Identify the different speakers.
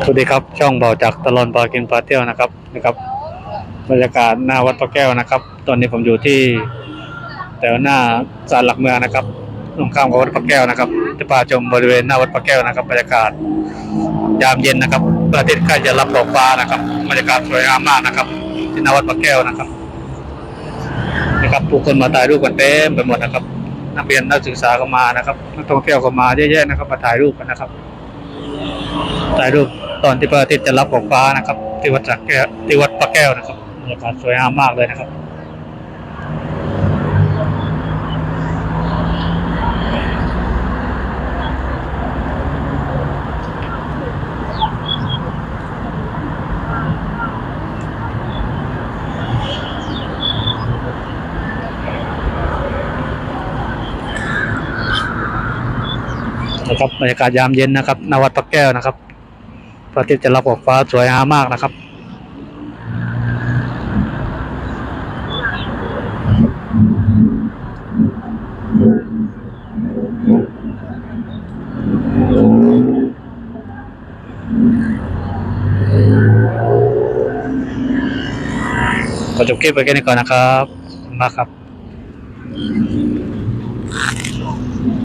Speaker 1: สวัสดีครับ ช่องเบาจากตลอนปลากินปลาเที่ยวนะครับนะครับ บรรยากาศหน้าวัดพระแก้วนะครับ ตอนนี้ผมอยู่ที่แถวหน้าศาลหลักเมืองนะครับตรงข้ามกับวัดพระแก้วนะครับจะพาชมบริเวณหน้าวัดพระแก้วนะครับบรรยากาศยามเย็นนะครับพระอาทิตย์ใกล้จะรับดอกฟ้านะครับบรรยากาศสวยงามมากนะครับ ที่หน้าวัดพระแก้วนะครับนะครับผู้คนมาถ่ายรูปกันเต็มไปหมดนะครับ นักเรียนนักศึกษาก็มานะครับนักท่องเที่ยวก็มาเยอะแยะนะครับมาถ่ายรูปกันนะครับ ถ่ายรูปตอนที่พระอาทิตย์จะรับขอบฟ้านะครับ ที่วัดสักแก้วที่วัดพระแก้วนะครับบรรยากาศสวยงามมากเลยนะครับนะครับบรรยากาศยามเย็นนะครับนวัดพระแก้วนะครับ พระอาทิตย์จะรับขอบฟ้าสวยงามมากนะครับ ขอจบคลิปไปแค่นี้ก่อนนะครับมากครับ